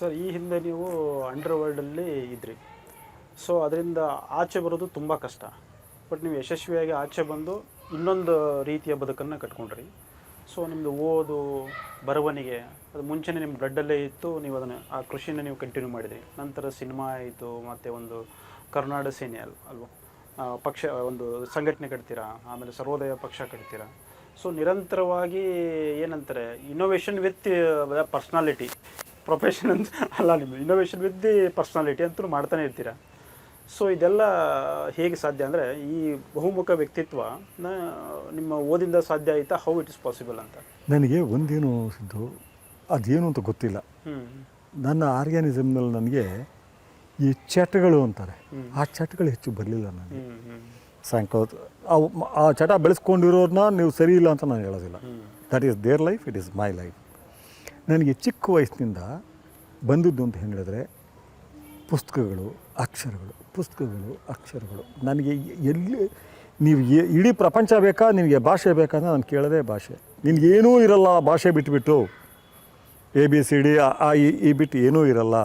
Sir, ಈ ಹಿಂದೆ ನೀವು ಅಂಡರ್ ವರ್ಲ್ಡಲ್ಲಿ ಇದ್ರಿ. ಸೊ ಅದರಿಂದ ಆಚೆ ಬರೋದು ತುಂಬ ಕಷ್ಟ. ಬಟ್ ನೀವು ಯಶಸ್ವಿಯಾಗಿ ಆಚೆ ಬಂದು ಇನ್ನೊಂದು ರೀತಿಯ ಬದುಕನ್ನು ಕಟ್ಕೊಂಡ್ರಿ. ಸೊ ನಿಮ್ಮದು ಓದು, ಬರವಣಿಗೆ, ಅದು ಮುಂಚೆನೇ ನಿಮ್ಮ ಬ್ಲಡ್ಡಲ್ಲೇ ಇತ್ತು, ನೀವು ಅದನ್ನು, ಆ ಕೃಷಿನ ನೀವು ಕಂಟಿನ್ಯೂ ಮಾಡಿದ್ರಿ. ನಂತರ ಸಿನಿಮಾ ಆಯಿತು, ಮತ್ತು ಒಂದು ಕರ್ನಾಟಕ ಸೇನೆ ಅಲ್, ಅಲ್ವಾ? ಪಕ್ಷ, ಒಂದು ಸಂಘಟನೆ ಕಟ್ತೀರಾ? ಆಮೇಲೆ ಸರ್ವೋದಯ ಪಕ್ಷ ಕಟ್ತೀರಾ? ಸೊ ನಿರಂತರವಾಗಿ ಏನಂತಾರೆ ಇನ್ನೋವೇಷನ್ ವಿತ್ ಪರ್ಸ್ನಾಲಿಟಿ ಪ್ರೊಫೆಷನ್ ಅಂತ ಅಲ್ಲ ನಿಮ್ಮದು ಇನ್ನೋವೇಷನ್ ವಿತ್ ದಿ ಪರ್ಸ್ನಾಲಿಟಿ ಅಂತೂ ಮಾಡ್ತಾನೆ ಇರ್ತೀರಾ? ಸೊ ಇದೆಲ್ಲ ಹೇಗೆ ಸಾಧ್ಯ ಅಂದರೆ ಈ ಬಹುಮುಖ ವ್ಯಕ್ತಿತ್ವ ನಿಮ್ಮ ಓದಿಂದ ಸಾಧ್ಯ ಆಯಿತಾ? ಹೌ ಇಟ್ ಇಸ್ ಪಾಸಿಬಲ್ ಅಂತ. ನನಗೆ ಒಂದೇನು ಸಿದ್ದು ಅದೇನು ಅಂತ ಗೊತ್ತಿಲ್ಲ. ನನ್ನ ಆರ್ಗ್ಯಾನಿಸಮ್ನಲ್ಲಿ ನನಗೆ ಈ ಚಟಗಳು ಅಂತಾರೆ. ಆ ಚಟಗಳು ಹೆಚ್ಚು ಬರಲಿಲ್ಲ ನನಗೆ. ಸಾಯಂಕಾಲ ಆ ಚಟ ಬೆಳೆಸ್ಕೊಂಡಿರೋರನ್ನ ನೀವು ಸರಿ ಇಲ್ಲ ಅಂತ ನಾನು ಹೇಳೋದಿಲ್ಲ. That is their life it is my life ನನಗೆ ಚಿಕ್ಕ ವಯಸ್ಸಿನಿಂದ ಬಂದದ್ದು ಅಂತ ಹೇಳಿದ್ರೆ ಪುಸ್ತಕಗಳು ಅಕ್ಷರಗಳು ಪುಸ್ತಕಗಳು ಅಕ್ಷರಗಳು. ನನಗೆ ಎಲ್ಲಿ ನೀವು ಇಡೀ ಪ್ರಪಂಚ ಬೇಕಾ ನಿನಗೆ ಭಾಷೆ ಬೇಕಾ ನಾನು ಕೇಳೋದೇ ಭಾಷೆ. ನಿನಗೇನೂ ಇರಲ್ಲ ಭಾಷೆ ಬಿಟ್ಬಿಟ್ಟು. ಎ ಬಿ ಸಿ ಡಿ ಆ ಇ ಈ ಬಿಟ್ಟು ಏನೂ ಇರಲ್ಲ.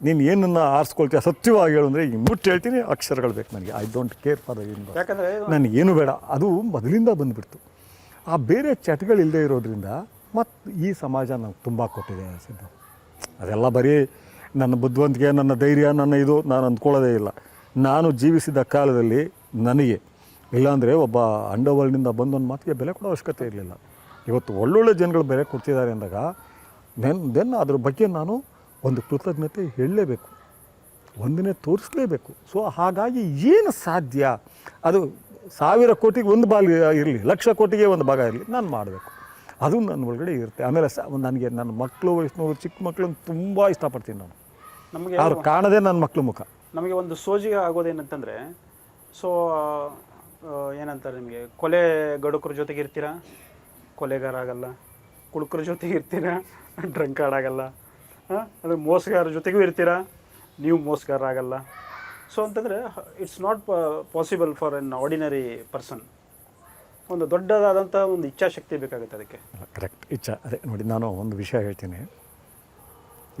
ನೀನು ಏನನ್ನು ಆರಿಸ್ಕೊಳ್ತೀಯ ಸತ್ಯವಾಗಿ ಹೇಳು ಅಂದರೆ ಈ ಮುಟ್ಟು ಹೇಳ್ತೀನಿ ಅಕ್ಷರಗಳು ಬೇಕು ನನಗೆ. ಐ ಡೋಂಟ್ ಕೇರ್ ಫಾರ್ ಏನು ಯಾಕಂದರೆ ನನಗೇನು ಬೇಡ ಅದು ಮೊದಲಿಂದ ಬಂದುಬಿಡ್ತು. ಆ ಬೇರೆ ಚಟಗಳಿಲ್ಲದೆ ಇರೋದ್ರಿಂದ ಮತ್ತು ಈ ಸಮಾಜ ನಂಗೆ ತುಂಬ ಕೊಟ್ಟಿದೆ ಅನಿಸಿದ್ದು. ಅದೆಲ್ಲ ಬರೀ ನನ್ನ ಬುದ್ಧಿವಂತಿಕೆ, ನನ್ನ ಧೈರ್ಯ, ನನ್ನ ಇದು ನಾನು ಅಂದ್ಕೊಳ್ಳೋದೇ ಇಲ್ಲ. ನಾನು ಜೀವಿಸಿದ ಕಾಲದಲ್ಲಿ ನನಗೆ, ಇಲ್ಲಾಂದರೆ ಒಬ್ಬ ಅಂಡರ್ವರ್ಲ್ಡ್ನಿಂದ ಬಂದೊಂದು ಮಾತಿಗೆ ಬೆಲೆ ಕೊಡೋ ಅವಶ್ಯಕತೆ ಇರಲಿಲ್ಲ. ಇವತ್ತು ಒಳ್ಳೊಳ್ಳೆ ಜನಗಳು ಬೆಲೆ ಕೊಡ್ತಿದ್ದಾರೆ ಅಂದಾಗ, ದೆನ್ ದೆನ್ ಅದ್ರ ಬಗ್ಗೆ ನಾನು ಒಂದು ಕೃತಜ್ಞತೆ ಹೇಳಲೇಬೇಕು. ಒಂದನೇ ತೋರಿಸಲೇಬೇಕು. ಸೊ, ಹಾಗಾಗಿ ಏನು ಸಾಧ್ಯ? ಅದು ಸಾವಿರ ಕೋಟಿಗೆ ಒಂದು ಭಾಗ ಇರಲಿ, ಲಕ್ಷ ಕೋಟಿಗೆ ಒಂದು ಭಾಗ ಇರಲಿ, ನಾನು ಮಾಡಬೇಕು. ಅದು ನನ್ನ ಒಳಗಡೆ ಇರುತ್ತೆ. ಆಮೇಲೆ ಸ ನನಗೆ ನನ್ನ ಮಕ್ಕಳು ವಯಸ್ಸಿನವರು ಚಿಕ್ಕ ಮಕ್ಕಳನ್ನು ತುಂಬ ಇಷ್ಟಪಡ್ತೀನಿ ನಾನು. ನಮಗೆ ಅವ್ರು ಕಾಣದೇ ನನ್ನ ಮಕ್ಕಳು ಮುಖ. ನಮಗೆ ಒಂದು ಸೋಜಿಗೆ ಆಗೋದೇನಂತಂದರೆ ಸೊ ಏನಂತಾರೆ ನಿಮಗೆ ಕೊಲೆ ಗಡುಕರ ಜೊತೆಗೆ ಇರ್ತೀರಾ? ಕೊಲೆಗಾರ ಆಗಲ್ಲ ಕುಡುಕರ ಜೊತೆಗೆ ಇರ್ತೀರಾ? ಡ್ರಂಕಾರ್ಡ್ ಆಗಲ್ಲ ಹಾಂ ಅದು ಮೋಸಗಾರ ಜೊತೆಗೂ ಇರ್ತೀರಾ? ನೀವು ಮೋಸಗಾರ ಆಗಲ್ಲ ಸೊ ಅಂತಂದರೆ it's not possible for an ordinary person ಒಂದು ದೊಡ್ಡದಾದಂಥ ಒಂದು ಇಚ್ಛಾಶಕ್ತಿ ಬೇಕಾಗುತ್ತೆ ಅದಕ್ಕೆ. ಕರೆಕ್ಟ್ ಇಚ್ಛಾ. ಅದೇ ನೋಡಿ ನಾನು ಒಂದು ವಿಷಯ ಹೇಳ್ತೀನಿ.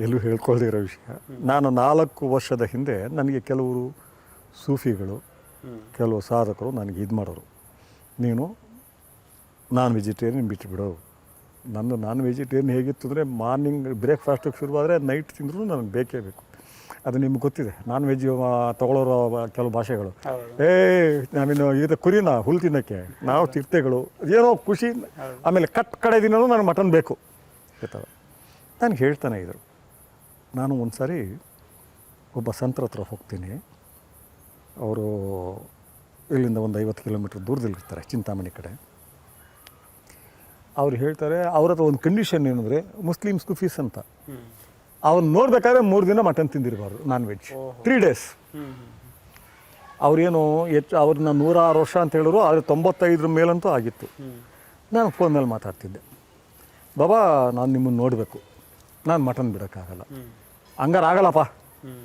ಎಲ್ಲೂ ಹೇಳ್ಕೊಳ್ದಿರೋ ವಿಷಯ. ನಾನು ನಾಲ್ಕು ವರ್ಷದ ಹಿಂದೆ ನನಗೆ ಕೆಲವರು ಸೂಫಿಗಳು ಕೆಲವು ಸಾಧಕರು ನನಗೆ ಇದು ಮಾಡೋರು ನೀನು ನಾನ್ ವೆಜಿಟೇರಿಯನ್ ಬಿಟ್ಟುಬಿಡು ನಂದು ನಾನ್ ವೆಜಿಟೇರಿಯನ್ ಹೇಗಿತ್ತು ಅಂದರೆ ಮಾರ್ನಿಂಗ್ ಬ್ರೇಕ್ಫಾಸ್ಟಿಗೆ ಶುರುವಾದರೆ ನೈಟ್ ತಿಂದರೂ ನನಗೆ ಬೇಕೇ ಬೇಕು. ಅದು ನಿಮ್ಗೆ ಗೊತ್ತಿದೆ. ನಾನ್ ವೆಜ್ ತಗೊಳ್ಳೋರು ಕೆಲವು ಭಾಷೆಗಳು. ಏ ನಾವಿನ್ನು ಇದು ಕುರಿನ ಹುಲ್ ತಿನ್ನೋಕ್ಕೆ ನಾವು ತಿರ್ತೆಗಳು. ಏನೋ ಖುಷಿ. ಆಮೇಲೆ ಕಟ್ ಕಡೆ ದಿನವೂ ನನಗೆ ಮಟನ್ ಬೇಕು. ಗೊತ್ತಲ್ಲ ನಾನು ಹೇಳ್ತಾನೆ ಇದ್ರು. ನಾನು ಒಂದು ಸಾರಿ ಒಬ್ಬ ಸಂತರ ಹತ್ರ ಹೋಗ್ತೀನಿ. ಅವರು ಇಲ್ಲಿಂದ ಒಂದು ಐವತ್ತು ಕಿಲೋಮೀಟ್ರ್ ದೂರದಲ್ಲಿರ್ತಾರೆ ಚಿಂತಾಮಣಿ ಕಡೆ. ಅವ್ರು ಹೇಳ್ತಾರೆ ಅವ್ರ ಹತ್ರ ಒಂದು ಕಂಡೀಷನ್ ಏನಂದರೆ ಮುಸ್ಲಿಮ್ಸ್ಗೂ ಫೀಸ್ ಅಂತ. ಅವ್ನು ನೋಡ್ಬೇಕಾದ್ರೆ ಮೂರು ದಿನ ಮಟನ್ ತಿಂದಿರಬಾರ್ದು ನಾನ್ ವೆಜ್ ತ್ರೀ ಡೇಸ್ ಅವ್ರೇನು ಹೆಚ್ಚು ಅವ್ರನ್ನ ನೂರಾರು ವರ್ಷ ಅಂತ ಹೇಳಿದ್ರು ಆದರೆ ತೊಂಬತ್ತೈದರ ಮೇಲಂತೂ ಆಗಿತ್ತು. ನಾನು ನಾನು ಫೋನಲ್ಲಿ ಮಾತಾಡ್ತಿದ್ದೆ. ಬಾಬಾ ನಾನು ನಿಮ್ಮನ್ನು ನೋಡಬೇಕು. ನಾನು ಮಟನ್ ಬಿಡೋಕ್ಕಾಗಲ್ಲ. ಹಂಗಾರ ಹಂಗಾರೆ ಆಗಲ್ಲಪ್ಪ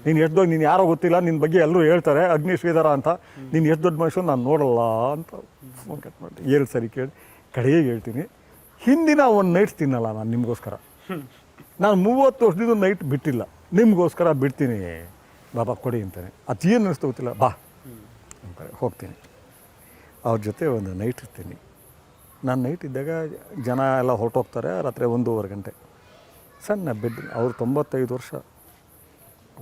ನೀನು ಎಷ್ಟು ದೊಡ್ಡ ನೀನು ಯಾರೋ ಗೊತ್ತಿಲ್ಲ ನಿನ್ನ ಬಗ್ಗೆ ಎಲ್ಲರೂ ಹೇಳ್ತಾರೆ ಅಗ್ನಿ ಶ್ರೀಧರ ಅಂತ. ನೀನು ಎಷ್ಟು ದೊಡ್ಡ ಮನುಷ್ಯ ನಾನು ನೋಡಲ್ಲ ಅಂತ ಫೋನ್ ಕಟ್ ಮಾಡಿ ಏಳು ಸರಿ ಕೇಳಿ ಕಡೆಗೆ ಹೇಳ್ತೀನಿ. ಹಿಂದಿನ ಒಂದು ನೈಟ್ಸ್ ತಿನ್ನಲ್ಲ ನಾನು ನಿಮಗೋಸ್ಕರ. ನಾನು ಮೂವತ್ತು ವರ್ಷದಿಂದ ನೈಟ್ ಬಿಟ್ಟಿಲ್ಲ. ನಿಮಗೋಸ್ಕರ ಬಿಡ್ತೀನಿ. ಬಾಬಾ ಕೊಡಿ ಅಂತಾನೆ ಅದೇನು ಅನಿಸ್ತು ಗೊತ್ತಿಲ್ಲ. ಬಾ ಅಂತಾರೆ. ಹೋಗ್ತೀನಿ. ಅವ್ರ ಜೊತೆ ಒಂದು ನೈಟ್ ಇರ್ತೀನಿ. ನಾನು ನೈಟ್ ಇದ್ದಾಗ ಜನ ಎಲ್ಲ ಹೊರಟೋಗ್ತಾರೆ. ರಾತ್ರಿ ಒಂದೂವರೆ ಗಂಟೆ. ಸಣ್ಣ ಬೆಡ್ ಅವ್ರು ತೊಂಬತ್ತೈದು ವರ್ಷ.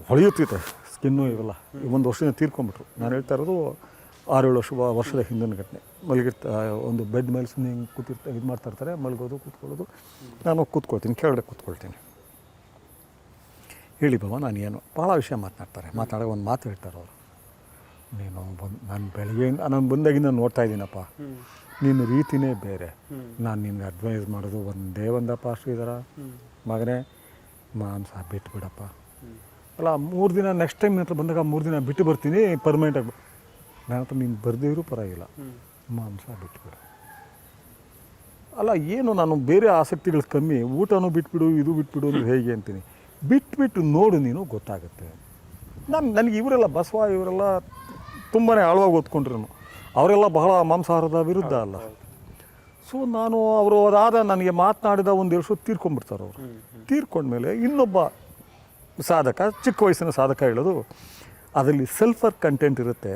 ಹೊಳೆಯುತ್ತಿತ್ತು ಸ್ಕಿನ್ನು ಇವೆಲ್ಲ. ಒಂದು ವರ್ಷದಿಂದ ತೀರ್ಕೊಂಬಿಟ್ರು ನಾನು ಹೇಳ್ತಾ ಇರೋದು ಆರೇಳು ವರ್ಷ ವರ್ಷದ ಹಿಂದಿನ ಘಟನೆ. ಮಲಗಿರ್ತಾ, ಒಂದು ಬೆಡ್ ಮೇಲೆ ಸುಮ್ಮನೆ ಹಿಂಗೆ ಕೂತಿರ್ತಾ, ಇದು ಮಾಡ್ತಾ ಇರ್ತಾರೆ. ಮಲಗೋದು, ಕೂತ್ಕೊಳ್ಳೋದು. ನಾನು ಕೂತ್ಕೊಳ್ತೀನಿ. ಕೆಳಗಡೆ ಕೂತ್ಕೊಳ್ತೀನಿ. ಹೇಳಿ ಬಾಬಾ ನಾನು ಏನು ಭಾಳ ವಿಷಯ ಮಾತನಾಡ್ತಾರೆ. ಮಾತಾಡೋ ಒಂದು ಮಾತು ಹೇಳ್ತಾರೆ ಅವರು. ನೀನು ಬಂದು, ನಾನು ಬೆಳಗ್ಗೆಯಿಂದ, ನಾನು ಬಂದಾಗಿಂದ ನೋಡ್ತಾ ಇದ್ದೀನಪ್ಪ. ನಿನ್ನ ರೀತಿನೇ ಬೇರೆ. ನಾನು ನಿನ್ಗೆ ಅಡ್ವೈಸ್ ಮಾಡೋದು ಒಂದೇ ಒಂದಪ್ಪ ಅಷ್ಟು ಇದಾರ. ಮಗನೇ, ಮಾಂಸ ಬಿಟ್ಟು ಬಿಡಪ್ಪ ಅಲ್ಲ, ಮೂರು ದಿನ ನೆಕ್ಸ್ಟ್ ಟೈಮ್ ಹತ್ರ ಬಂದಾಗ ಮೂರು ದಿನ ಬಿಟ್ಟು ಬರ್ತೀನಿ ಪರ್ಮನೆಂಟಾಗಿ ನನ್ನ ಹತ್ರ ನೀನು ಬರ್ದಿದ್ರು ಪರವಾಗಿಲ್ಲ. ಮಾಂಸ ಮಾಂಸ ಬಿಟ್ಬಿಡು. ಅಲ್ಲ, ಏನು ನಾನು ಬೇರೆ ಆಸಕ್ತಿಗಳು ಕಮ್ಮಿ, ಊಟನೂ ಬಿಟ್ಬಿಡು, ಇದು ಬಿಟ್ಬಿಡು ಅಂದ್ರೆ ಹೇಗೆ ಅಂತೀನಿ. ಬಿಟ್ಬಿಟ್ಟು ನೋಡು ನೀನು ಗೊತ್ತಾಗುತ್ತೆ. ನಾನು ನನಗೆ ಇವರೆಲ್ಲ ಬಸವ ಇವರೆಲ್ಲ ತುಂಬಾ ಆಳವಾಗಿ ಓದ್ಕೊಂಡ್ರು ಅವರೆಲ್ಲ ಬಹಳ ಮಾಂಸಾಹಾರದ ವಿರುದ್ಧ ಅಲ್ಲ. ಸೊ ನಾನು ಅವರು ಅದಾದ ನನಗೆ ಮಾತನಾಡಿದ ಒಂದು ವರ್ಷ ತೀರ್ಕೊಂಡ್ಬಿಡ್ತಾರೆ ಅವರು. ತೀರ್ಕೊಂಡ್ಮೇಲೆ ಇನ್ನೊಬ್ಬ ಸಾಧಕ ಚಿಕ್ಕ ವಯಸ್ಸಿನ ಸಾಧಕ ಹೇಳೋದು ಅದರಲ್ಲಿ ಸಲ್ಫರ್ ಕಂಟೆಂಟ್ ಇರುತ್ತೆ.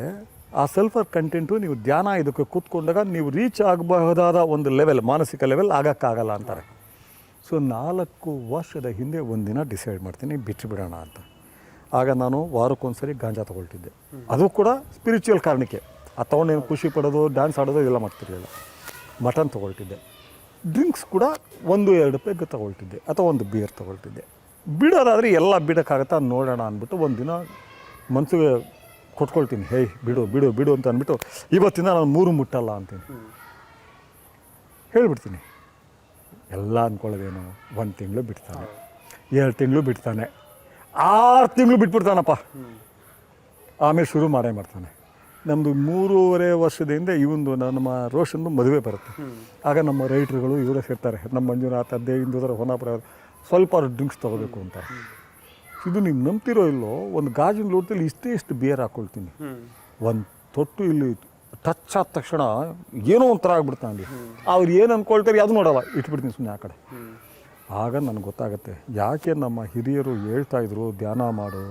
ಆ ಸಲ್ಫರ್ ಕಂಟೆಂಟು ನೀವು ಧ್ಯಾನ ಇದಕ್ಕೆ ಕೂತ್ಕೊಂಡಾಗ ನೀವು ರೀಚ್ ಆಗಬಹುದಾದ ಒಂದು ಲೆವೆಲ್ ಮಾನಸಿಕ ಲೆವೆಲ್ ಆಗೋಕ್ಕಾಗಲ್ಲ ಅಂತಾರೆ. ಸೊ ನಾಲ್ಕು ವರ್ಷದ ಹಿಂದೆ ಒಂದಿನ ಡಿಸೈಡ್ ಮಾಡ್ತೀನಿ ಬಿಟ್ಟು ಬಿಡೋಣ ಅಂತ. ಆಗ ನಾನು ವಾರಕ್ಕೊಂದ್ಸರಿ ಗಾಂಜಾ ತೊಗೊಳ್ತಿದ್ದೆ. ಅದು ಕೂಡ ಸ್ಪಿರಿಚುವಲ್ ಕಾರಣಕ್ಕೆ. ಆ ತೊಗೊಂಡೇನು ಖುಷಿ ಪಡೋದು ಡ್ಯಾನ್ಸ್ ಆಡೋದು ಎಲ್ಲ ಮಾಡ್ತಿರಲಿಲ್ಲ. ಮಟನ್ ತೊಗೊಳ್ತಿದ್ದೆ. ಡ್ರಿಂಕ್ಸ್ ಕೂಡ ಒಂದು ಎರಡು ಪೆಗ್ ತೊಗೊಳ್ತಿದ್ದೆ. ಅಥವಾ ಒಂದು ಬಿಯರ್ ತೊಗೊಳ್ತಿದ್ದೆ. ಬಿಡೋದಾದರೆ ಎಲ್ಲ ಬಿಡೋಕ್ಕಾಗತ್ತಾ ನೋಡೋಣ ಅಂದ್ಬಿಟ್ಟು ಒಂದು ದಿನ ಮನಸ್ಸಿಗೆ ಕೊಟ್ಕೊಳ್ತೀನಿ ಹೇಯ್ ಬಿಡು ಬಿಡು ಬಿಡು ಅಂತ ಅಂದ್ಬಿಟ್ಟು ಇವತ್ತಿಂದ ನಾನು ಮೂರು ಮುಟ್ಟಲ್ಲ ಅಂತೀನಿ. ಹೇಳ್ಬಿಡ್ತೀನಿ. ಎಲ್ಲ ಅಂದ್ಕೊಳ್ಳೋದೇನು ಒಂದು ತಿಂಗಳು ಬಿಡ್ತಾನೆ. ಎರಡು ತಿಂಗಳು ಬಿಡ್ತಾನೆ. ಆರು ತಿಂಗಳು ಬಿಟ್ಬಿಡ್ತಾನಪ್ಪ. ಆಮೇಲೆ ಶುರು ಮಾಡೇ ಮಾಡ್ತಾನೆ. ನಮ್ಮದು ಮೂರುವರೆ ವರ್ಷದಿಂದ ಇವೊಂದು ನಮ್ಮ ರೋಷನ್ದು ಮದುವೆ ಬರುತ್ತೆ. ಆಗ ನಮ್ಮ ರೈಟ್ರುಗಳು ಇವರೇ ಸೇರ್ತಾರೆ. ನಮ್ಮ ಮಂಜುನಾಥ ಅದ್ದೇ ಇಂದೂರ ಹೊನ್ನಾಪುರ ಸ್ವಲ್ಪ ಡ್ರಿಂಕ್ಸ್ ತೊಗೋಬೇಕು ಅಂತ. ಇದು ನೀವು ನಂಬ್ತಿರೋ ಇಲ್ಲೋ ಒಂದು ಗಾಜಿನ ಲೋಟದಲ್ಲಿ ಇಷ್ಟೇ ಇಷ್ಟು ಬಿಯರ್ ಹಾಕ್ಕೊಳ್ತೀನಿ ಒಂದು ತೊಟ್ಟು ಇಲ್ಲಿ ಟಚ್ ಆದ ತಕ್ಷಣ ಏನೋ ಒಂಥರ ಆಗ್ಬಿಡ್ತಾನೆ ಅವ್ರು ಏನು ಅಂದ್ಕೊಳ್ತಾರೆ ಅದು ನೋಡಲ್ಲ, ಇಟ್ಬಿಡ್ತೀನಿ ಸುಮ್ಮನೆ ಆ ಕಡೆ. ಆಗ ನನಗೆ ಗೊತ್ತಾಗುತ್ತೆ, ಯಾಕೆ ನಮ್ಮ ಹಿರಿಯರು ಹೇಳ್ತಾ ಇದ್ರು, ಧ್ಯಾನ ಮಾಡು,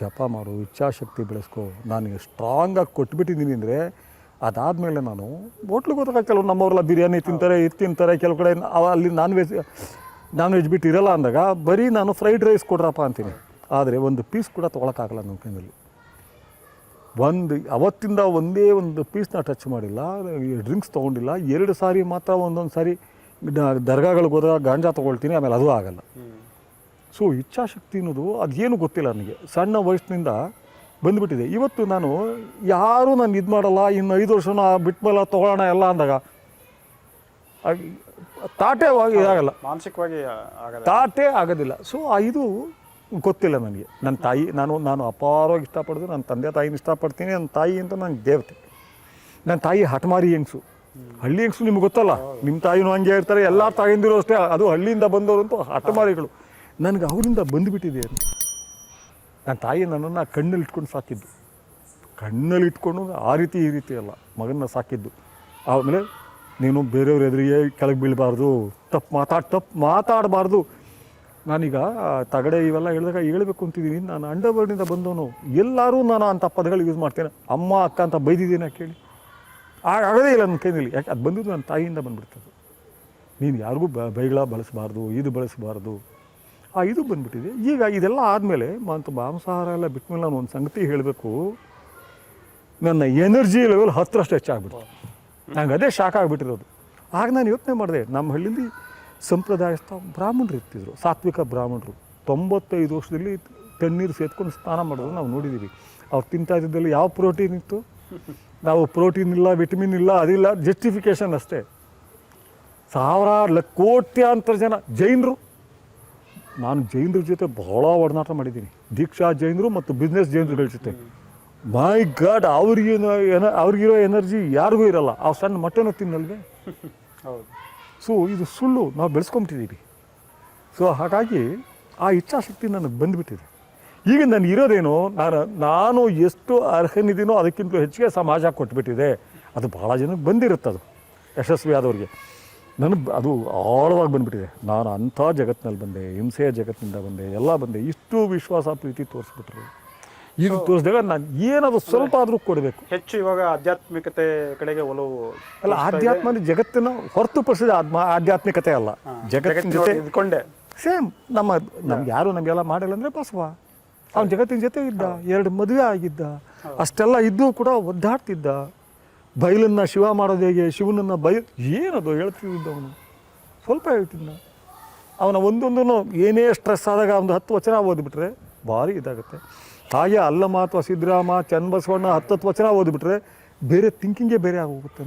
ಜಪ ಮಾಡು, ಇಚ್ಛಾಶಕ್ತಿ ಬೆಳೆಸ್ಕೊ, ನಾನು ಸ್ಟ್ರಾಂಗಾಗಿ ಕೊಟ್ಬಿಟ್ಟಿದ್ದೀನಿ ಅಂದರೆ, ಅದಾದಮೇಲೆ ನಾನು ಹೋಟ್ಲಿಗೆ ಹೋದಾಗ ಕೆಲವು ನಮ್ಮವರೆಲ್ಲ ಬಿರಿಯಾನಿ ತಿಂತಾರೆ, ಇದು ತಿಂತಾರೆ, ಕೆಲವು ಕಡೆ ಅಲ್ಲಿ ನಾನ್ ವೆಜ್ ನಾನ್ ವೆಜ್ ಬಿಟ್ಟು ಇರಲ್ಲ ಅಂದಾಗ, ಬರೀ ನಾನು ಫ್ರೈಡ್ ರೈಸ್ ಕೊಡ್ರಪ್ಪ ಅಂತೀನಿ. ಆದರೆ ಒಂದು ಪೀಸ್ ಕೂಡ ತೊಗೊಳಕ್ಕಾಗಲ್ಲ ನನ್ನ ಕೈಯಲ್ಲಿ. ಒಂದು ಅವತ್ತಿಂದ ಒಂದೇ ಒಂದು ಪೀಸ್ನ ಟಚ್ ಮಾಡಿಲ್ಲ ಡ್ರಿಂಕ್ಸ್ ತೊಗೊಂಡಿಲ್ಲ ಎರಡು ಸಾರಿ ಮಾತ್ರ ಒಂದೊಂದು ಸಾರಿ ದರ್ಗಾಗಳಿಗೆ ಹೋದಾಗ ಗಾಂಜಾ ತೊಗೊಳ್ತೀನಿ ಆಮೇಲೆ ಅದು ಆಗಲ್ಲ. ಸೊ ಇಚ್ಛಾಶಕ್ತಿ ಅನ್ನೋದು ಅದೇನು ಗೊತ್ತಿಲ್ಲ ನನಗೆ. ಸಣ್ಣ ವಯಸ್ಸಿನಿಂದ ಬಂದುಬಿಟ್ಟಿದೆ. ಇವತ್ತು ನಾನು ಯಾರೂ ನಾನು ಇದು ಮಾಡಲ್ಲ ಇನ್ನು ಐದು ವರ್ಷನ ಬಿಟ್ಮೇಲೆ ತೊಗೊಳ್ಳೋಣ ಎಲ್ಲ ಅಂದಾಗ ತಾಟೇ ಇದಾಗಲ್ಲ. ಮಾನಸಿಕವಾಗಿ ತಾಟೇ ಆಗೋದಿಲ್ಲ. ಸೊ ಇದು ಗೊತ್ತಿಲ್ಲ ನನಗೆ. ನನ್ನ ತಾಯಿ, ನಾನು ನಾನು ಅಪಾರವಾಗಿ ಇಷ್ಟಪಡೋದು ನನ್ನ ತಂದೆ ತಾಯಿನ ಇಷ್ಟಪಡ್ತೀನಿ, ನನ್ನ ತಾಯಿ ಅಂತ ನನಗೆ ದೇವತೆ. ನನ್ನ ತಾಯಿ ಹಠಮಾರಿ ಹೆಂಗ್ಸು. ಹಳ್ಳಿ ಹೆಂಗ್ಸು ನಿಮ್ಗೆ ಗೊತ್ತಲ್ಲ? ನಿಮ್ಮ ತಾಯಿನೂ ಹಂಗೆ ಇರ್ತಾರೆ ಎಲ್ಲ ತಾಯಿಂದಿರೋ ಅಷ್ಟೇ. ಅದು ಹಳ್ಳಿಯಿಂದ ಬಂದವರು ಅಂತೂ ಹಠಮಾರಿಗಳು ನನಗೆ ಅವರಿಂದ ಬಂದುಬಿಟ್ಟಿದೆ ನನ್ನ ತಾಯಿ ನನ್ನನ್ನು ಕಣ್ಣಲ್ಲಿ ಇಟ್ಕೊಂಡು ಸಾಕಿದ್ದು. ಕಣ್ಣಲ್ಲಿ ಇಟ್ಕೊಂಡು ಆ ರೀತಿ, ಈ ರೀತಿ ಅಲ್ಲ ಮಗನ ಸಾಕಿದ್ದು. ಆಮೇಲೆ ನೀನು ಬೇರೆಯವ್ರ ಎದುರಿಗೆ ಕೆಳಗೆ ಬೀಳಬಾರ್ದು. ತಪ್ಪು ಮಾತಾಡಿ, ತಪ್ಪು ಮಾತಾಡಬಾರ್ದು. ನಾನೀಗ ತಗಡೆ ಇವೆಲ್ಲ ಹೇಳಿದಾಗ ಹೇಳ್ಬೇಕು ಅಂತಿದ್ದೀನಿ. ನಾನು ಅಂಡರ್ವರ್ಲ್ಡಿಂದ ಬಂದವನು. ಎಲ್ಲರೂ ನಾನು ಅಂಥ ಪದಗಳು ಯೂಸ್ ಮಾಡ್ತೇನೆ. ಅಮ್ಮ ಅಕ್ಕ ಅಂತ ಬೈದಿದ್ದೀನಿ ಕೇಳಿ. ಆಗದೇ ಇಲ್ಲ ನನ್ನ ಕೈನಲ್ಲಿ ಯಾಕೆ? ಅದು ಬಂದಿದ್ದು ನನ್ನ ತಾಯಿಯಿಂದ ಬಂದ್ಬಿಡ್ತದೆ. ನೀನು ಯಾರಿಗೂ ಬ ಬೈಗಳ ಬಳಸಬಾರ್ದು ಇದು ಬಳಸಬಾರ್ದು. ಆ ಇದು ಬಂದ್ಬಿಟ್ಟಿದೆ. ಈಗ ಇದೆಲ್ಲ ಆದಮೇಲೆ ಮತ್ತು ಮಾಂಸಾಹಾರ ಎಲ್ಲ ಬಿಟ್ಮೇಲೆ ನಾನು ಒಂದು ಸಂಗತಿ ಹೇಳಬೇಕು. ನನ್ನ ಎನರ್ಜಿ ಲೆವೆಲ್ ಹತ್ತರಷ್ಟು ಹೆಚ್ಚಾಗ್ಬಿಡ್ತು ನಂಗೆ ಅದೇ ಶಾಕ್ ಆಗಿಬಿಟ್ಟಿರೋದು. ಆಗ ನಾನು ಯೋಚನೆ ಮಾಡಿದೆ ನಮ್ಮ ಹಳ್ಳಿಲಿ ಸಂಪ್ರದಾಯಸ್ಥ ಬ್ರಾಹ್ಮಣರು ಇರ್ತಿದ್ರು, ಸಾತ್ವಿಕ ಬ್ರಾಹ್ಮಣರು. ತೊಂಬತ್ತೈದು ವರ್ಷದಲ್ಲಿ ತಣ್ಣೀರು ಸೇತ್ಕೊಂಡು ಸ್ನಾನ ಮಾಡೋದು ನಾವು ನೋಡಿದ್ದೀವಿ ಅವ್ರು ತಿಂತಾ ಇದ್ದಲ್ಲಿ ಯಾವ ಪ್ರೋಟೀನ್ ಇತ್ತು? ನಾವು ಪ್ರೋಟೀನ್ ಇಲ್ಲ, ವಿಟಮಿನ್ ಇಲ್ಲ, ಅದಿಲ್ಲ ಜಸ್ಟಿಫಿಕೇಷನ್ ಅಷ್ಟೇ. ಸಾವಿರಾರು ಕೋಟ್ಯಾಂತರ ಜನ ಜೈನರು. ನಾನು ಜೈನರ ಜೊತೆ ಬಹಳ ಒಡನಾಟ ಮಾಡಿದ್ದೀನಿ. ದೀಕ್ಷಾ ಜೈನರು ಮತ್ತು ಬಿಸ್ನೆಸ್ ಜೈನರುಗಳ ಜೊತೆ. ಮೈ ಗಾಡ್ ಅವ್ರಿಗೇನು ಏನೋ ಅವ್ರಿಗಿರೋ ಎನರ್ಜಿ ಯಾರಿಗೂ ಇರಲ್ಲ. ಆ ಸಣ್ಣ ಮಟನ್ನು ತಿನ್ನಲ್ವೇ? ಹೌದು. ಸೊ, ಇದು ಸುಳ್ಳು. ನಾವು ಬೆಳೆಸ್ಕೊಂಬಿಟ್ಟಿದ್ದೀವಿ. ಸೊ, ಹಾಗಾಗಿ ಆ ಇಚ್ಛಾಶಕ್ತಿ ನನಗೆ ಬಂದುಬಿಟ್ಟಿದೆ. ಈಗ ನಾನು ಇರೋದೇನು, ನಾನು ನಾನು ಎಷ್ಟು ಅರ್ಹನಿದ್ದೀನೋ ಅದಕ್ಕಿಂತ ಹೆಚ್ಚಿಗೆ ಸಮಾಜ ಕೊಟ್ಬಿಟ್ಟಿದೆ. ಅದು ಭಾಳ ಜನಕ್ಕೆ ಬಂದಿರುತ್ತೆ ಅದು. ಯಶಸ್ವಿ ಆದವ್ರಿಗೆ. ನನಗೆ ಅದು ಆಳವಾಗಿ ಬಂದುಬಿಟ್ಟಿದೆ. ನಾನು ಅಂಥ ಜಗತ್ತಿನಲ್ಲಿ ಬಂದೆ, ಹಿಂಸೆಯ ಜಗತ್ತಿನಿಂದ ಬಂದೆ, ಎಲ್ಲ ಬಂದೆ. ಇಷ್ಟು ವಿಶ್ವಾಸ, ಪ್ರೀತಿ ತೋರಿಸ್ಬಿಟ್ರು. ಈಗ ತೋರಿಸಿದಾಗ ನಾನು ಏನದು ಸ್ವಲ್ಪ ಆದರೂ ಕೊಡಬೇಕು. ಹೆಚ್ಚು ಇವಾಗ ಆಧ್ಯಾತ್ಮಿಕತೆ ಕಡೆಗೆ ಒಲವು ಅಲ್ಲ ಆಧ್ಯಾತ್ಮ ಅಂದ್ರೆ ಜಗತ್ತಿನ ಹೊರತುಪಡಿಸಿದ ಆತ್ಮ ಆಧ್ಯಾತ್ಮಿಕತೆ ಅಲ್ಲ. ಜಗತ್ತಿನ ಜೊತೆ ಇದ್ಕೊಂಡೆ. ಸೇಮ್ ನಮ್ಮ ನಮ್ಗೆ ಯಾರು ನಮಗೆಲ್ಲ ಮಾಡಿಲ್ಲ ಅಂದರೆ ಬಸವ. ಅವ್ನು ಜಗತ್ತಿನ ಜೊತೆ ಇದ್ದ ಎರಡು ಮದುವೆ ಆಗಿದ್ದ ಅಷ್ಟೆಲ್ಲ ಇದ್ದು ಕೂಡ ಒದ್ದಾಡ್ತಿದ್ದ. ಬಯಲನ್ನ ಶಿವ ಮಾಡೋದು ಹೇಗೆ ಶಿವನನ್ನು ಬಯ ಏನದು ಹೇಳ್ತಿದ್ದ ಅವನು? ಸ್ವಲ್ಪ ಹೇಳ್ತಿದ್ದ. ಅವನ ಒಂದೊಂದು ಏನೇ ಸ್ಟ್ರೆಸ್ ಆದಾಗ ಒಂದು ಹತ್ತು ವಚನ ಓದ್ಬಿಟ್ರೆ ಭಾರಿ ಇದಾಗುತ್ತೆ. ಹಾಗೆ ಅಲ್ಲಮ್ಮ ಅಥವಾ ಸಿದ್ದರಾಮ ಚನ್ನಬಸವಣ್ಣ ಹತ್ತತ್ತು ವಚನ ಓದ್ಬಿಟ್ರೆ ಬೇರೆ ಥಿಂಕಿಂಗೇ ಬೇರೆ ಆಗೋಗುತ್ತೆ.